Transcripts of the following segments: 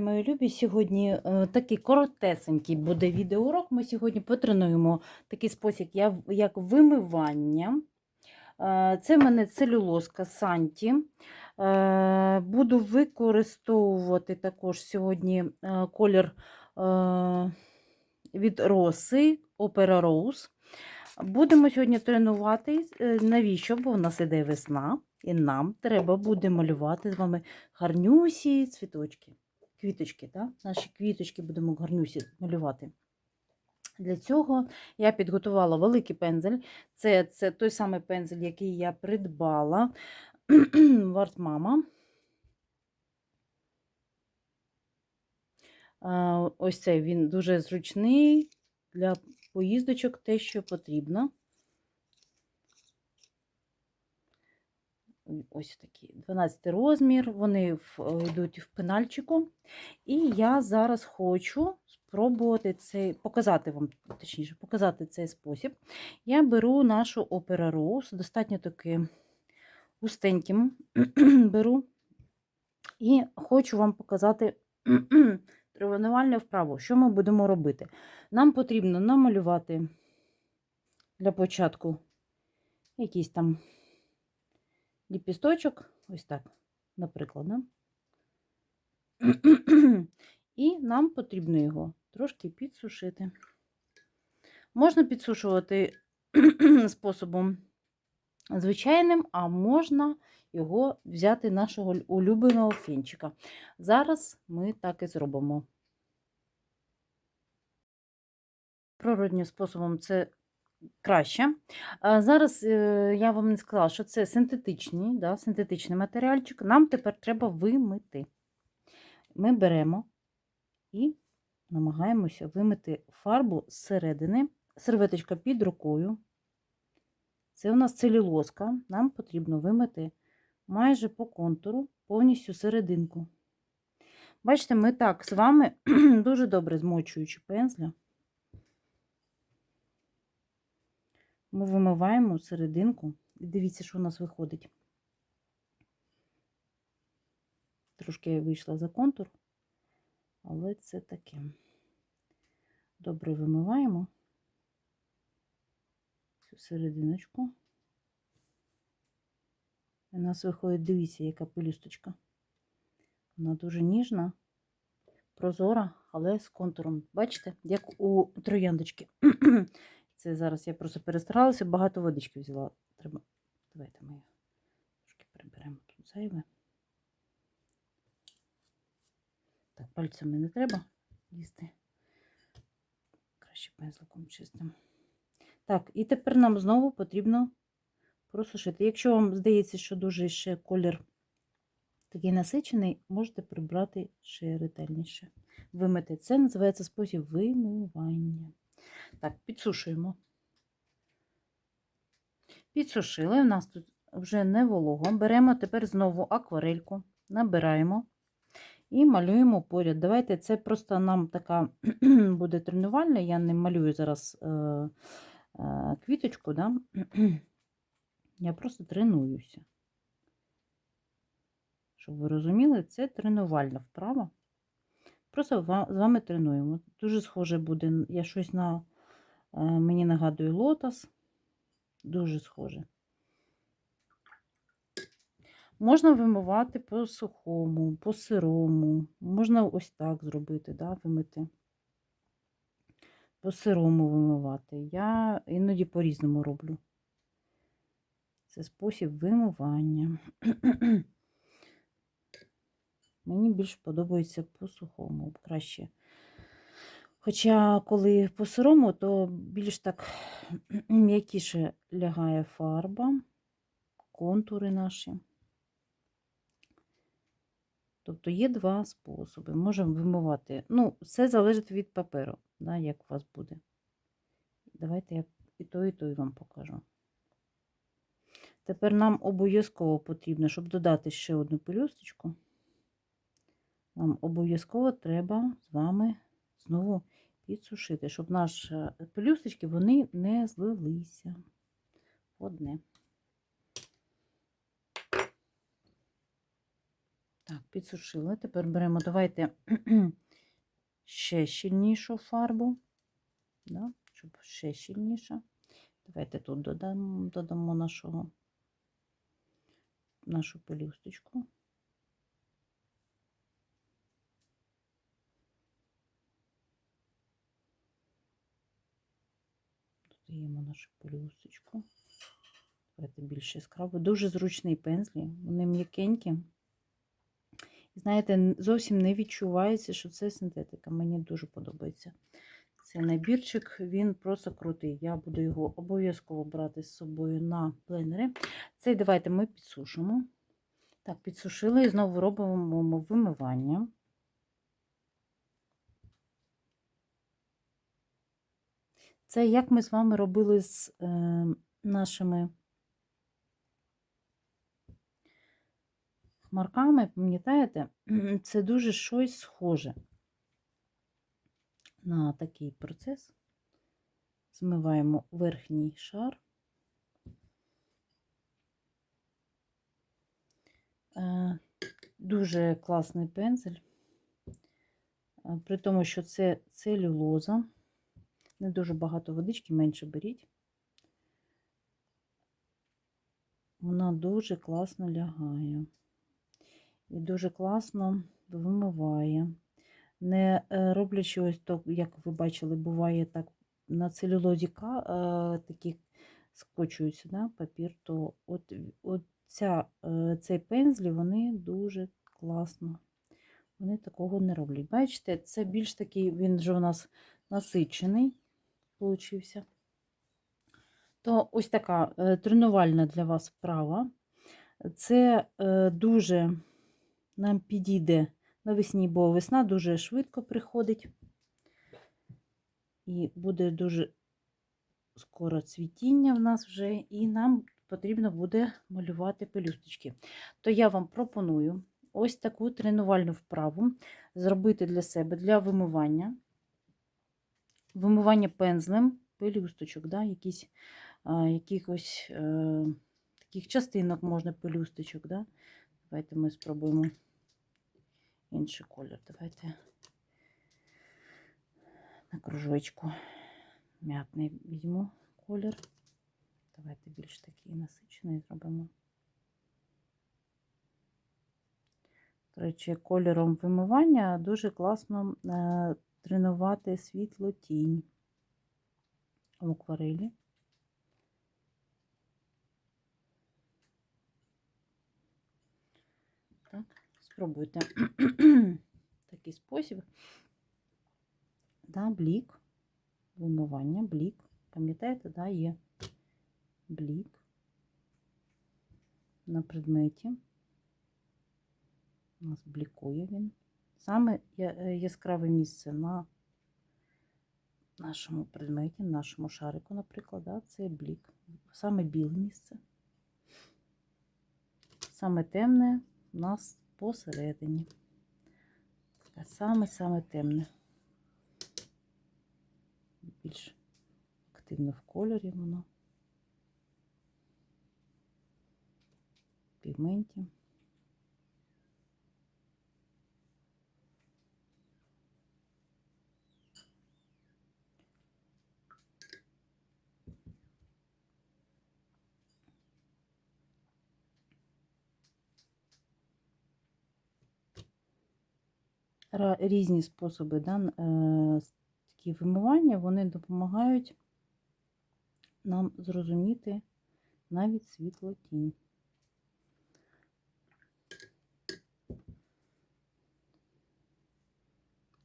Мої любі! Сьогодні е, такий коротесенький буде відеоурок. Ми сьогодні потренуємо такий спосіб, як вимивання. Е, Це в мене целюлозка Санті. Е, Буду використовувати також сьогодні колір від роси Opera Rose. Будемо сьогодні тренувати. Навіщо? Бо в нас іде весна, і нам треба буде малювати з вами гарнюсі цвіточки. Квіточки, так? Наші квіточки будемо гарнюсі малювати. Для цього я підготувала великий пензель. Це, це той самий пензель, який я придбала в Артмама. Ось цей він дуже зручний для поїздочок, те, що потрібно. Ось такі 12 розмір, вони йдуть в пенальчику. І я зараз хочу спробувати цей, показати вам, точніше, показати цей спосіб. Я беру нашу Opera Rose, достатньо таки густеньким беру. І хочу вам показати тренувальну вправу, що ми будемо робити. Нам потрібно намалювати для початку якийсь там ліпісточок, ось так, наприклад. Да? І нам потрібно його трошки підсушити. Можна підсушувати способом звичайним, а можна його взяти нашого улюбленого фінчика. Зараз ми так і зробимо. Природнім способом це краще. Зараз е, я вам не сказала, що це синтетичний, да, синтетичний матеріальчик. Нам тепер треба вимити. Ми беремо і намагаємося вимити фарбу зсередини. Серветочка під рукою. Це у нас целюлозка. Нам потрібно вимити майже по контуру повністю серединку. Бачите, ми так з вами дуже добре змочуючи пензля. Ми вимиваємо серединку і дивіться, що у нас виходить. Трошки я вийшла за контур, але це таке. Добре вимиваємо цю серединочку. У нас виходить, дивіться, яка пелюсточка. Вона дуже ніжна, прозора, але з контуром. Бачите, як у трояндочки. Це зараз я просто перестаралася, багато водички взяла. Треба. Давайте ми трошки приберемо тут зайве. Так, пальцями не треба їсти. Краще пензликом чистим. Так, і тепер нам знову потрібно просушити. Якщо вам здається, що дуже ще колір такий насичений, можете прибрати ще ретельніше. Вимити. Це називається спосіб вимивання. Так, підсушуємо. Підсушили. У нас тут вже не волого. Беремо тепер знову акварельку, набираємо і малюємо поряд. Давайте це просто нам така буде тренувальна. Я не малюю зараз е, е, квіточку, да? я просто тренуюся. Щоб ви розуміли, це тренувальна вправа. Просто з вами тренуємо. Дуже схоже буде, я щось на е, мені нагадує лотос. Дуже схоже. Можна вимивати по сухому, по сирому. Можна ось так зробити, да, вимити. По сирому вимивати. Я іноді по-різному роблю. Це спосіб вимивання. Мені більш подобається по сухому, краще. Хоча, коли по сирому, то більш так м'якіше лягає фарба, контури наші. Тобто є два способи. Можемо вимивати. Ну, все залежить від паперу, да, як у вас буде. Давайте я і то, і то вам покажу. Тепер нам обов'язково потрібно, щоб додати ще одну пелюсточку. Нам обов'язково треба з вами знову підсушити, щоб наші пелюсточки вони не злилися. Одне. Так, підсушили. Тепер беремо, давайте ще щільнішу фарбу, да, щоб ще щільніша. Давайте тут додамо, додамо нашого, нашу пелюсточку. Додаємо нашу пелюсточку. Давайте більш яскраво. Дуже зручний пензлі, вони м'якенькі. Знаєте, зовсім не відчувається, що це синтетика. Мені дуже подобається. Цей набірчик, він просто крутий. Я буду його обов'язково брати з собою на блендері. Цей давайте ми підсушимо. Так, підсушили і знову робимо вимивання. Це як ми з вами робили з е, нашими хмарками, пам'ятаєте? Це дуже щось схоже на такий процес. Змиваємо верхній шар. Е, Дуже класний пензель, Е, при тому, що це целюлоза. Не дуже багато водички, менше беріть. Вона дуже класно лягає і дуже класно вимиває. Не е, роблячи ось то, як ви бачили, буває так на целюлозі е, такі скочуються да, папір, то от, от ця, е, цей пензлі, вони дуже класно. Вони такого не роблять. Бачите, це більш такий, він вже у нас насичений получився. То ось така е, тренувальна для вас вправа. Це е, дуже нам підійде навесні, бо весна дуже швидко приходить. І буде дуже скоро цвітіння в нас вже, і нам потрібно буде малювати пелюсточки. То я вам пропоную ось таку тренувальну вправу зробити для себе для вимивання. Вимивання пензлем пелюсточок, да, якісь, а, якихось е, таких частинок можна пелюсточок. Да. Давайте ми спробуємо інший колір. Давайте на кружочку м'ятний візьму колір. Давайте більш такий насичений зробимо. До речі, кольором вимивання дуже класно е, тренувати світло тінь в акварелі. Так, спробуйте такий спосіб. Да, блік, вимивання, блік. Пам'ятаєте, да, є блік на предметі. У нас блікує він. Саме е, яскраве місце на нашому предметі, на нашому шарику, наприклад, да, це блік. Саме біле місце. Саме темне у нас посередині. Саме-саме темне. Більш активно в кольорі воно. В пігменті. Різні способи да, е, такі вимивання, вони допомагають нам зрозуміти навіть світло тінь.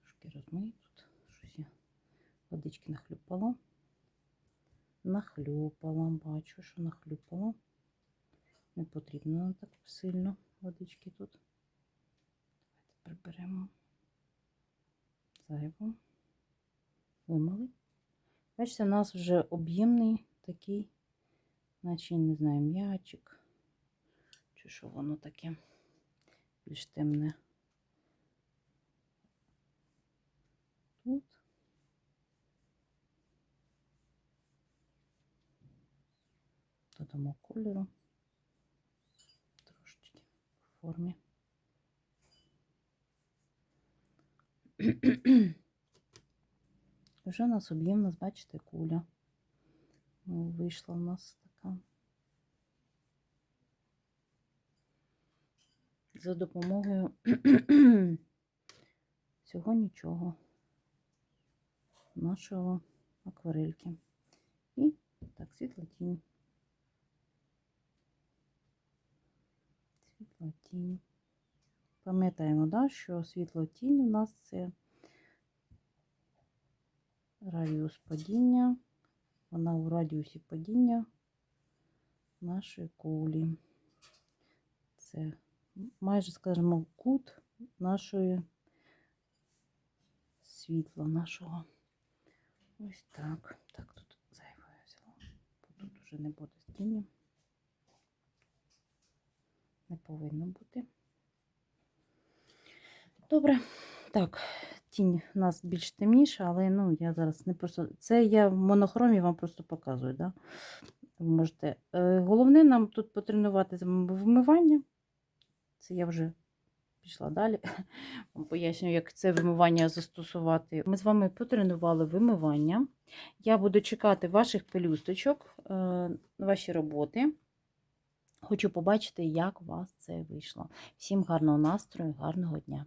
Трошки розмию тут, щось я водички нахлюпала. Нахлюпала, бачу, що нахлюпала. Не потрібно так сильно водички тут. Давайте приберемо зайву. Вимили. Бачите, у нас вже об'ємний такий, наче, не знаю, м'ячик. Чи що воно таке більш темне. Тут. Додамо кольору. Трошечки в формі. Вже у нас об'єм, нас, бачите, куля. Ну, Вийшла в нас така. За допомогою всього нічого нашого акварельки. І так, світла тінь. Світла тінь. Пам'ятаємо, да, що світло тінь у нас це радіус падіння. Вона у радіусі падіння нашої кулі. Це майже, скажімо, кут нашої світла нашого. Ось так. Так, тут зайве взяла. Бо Тут вже не буде тіні. Не повинно бути. Добре. Так, тінь у нас більш темніша, але ну, я зараз не просто. Це я в монохромі вам просто показую. Да? Можете. Е, Головне нам тут потренувати з вмивання. Це я вже пішла далі. Вам пояснюю, як це вимивання застосувати. Ми з вами потренували вимивання. Я буду чекати ваших пелюсточок, е, ваші роботи. Хочу побачити, як у вас це вийшло. Всім гарного настрою, гарного дня!